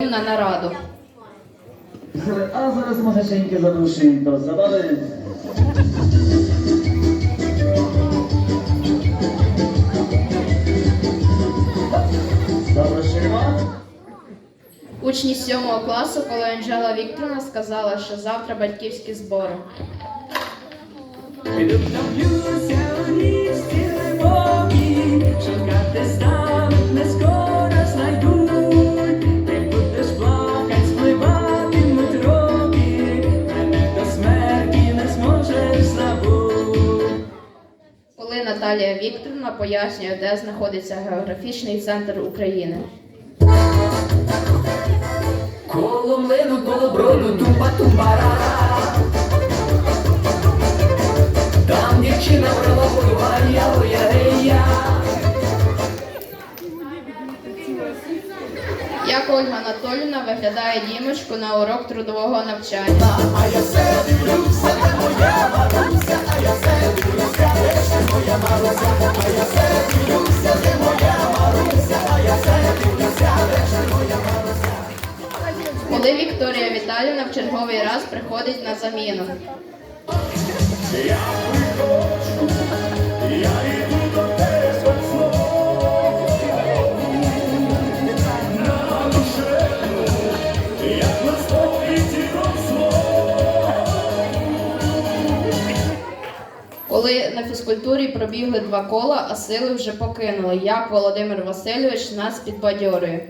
на нараду. А зараз малесенькі запрошуємо до забави. Учні сьомого класу, коли Анжела Вікторовна сказала, що завтра батьківські збори. Підуплюся у глибокій, шукати стануть, не скоро Наталія Вікторівна пояснює, де знаходиться географічний центр України. Коло млину, коло броду, тумба тумбара. Там дівчина брала а я, я, я. Як Ольга Анатолівна виглядає дімочку на урок трудового навчання. А я все дивлюся, моя Маруся, а я все дивлюся, Коли Вікторія Віталівна в черговий раз приходить на заміну. Я приходжу. Коли на фізкультурі пробігли два кола, а сили вже покинули. Як Володимир Васильович нас підбадьорює.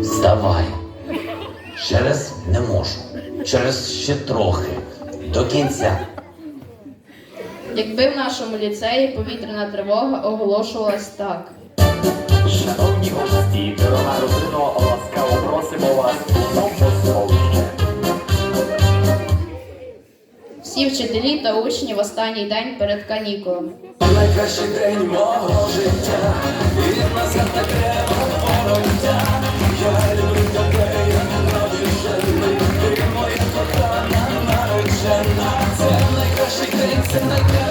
Вставай. Через не можу. Через ще трохи. До кінця. Якби в нашому ліцеї повітряна тривога оголошувалась так. Шановні гості, дорога родино, ласкаво просимо вас у посольще. Всі вчителі та учні в останній день перед канікулами. Найкращий день мого життя, і так Obrigado.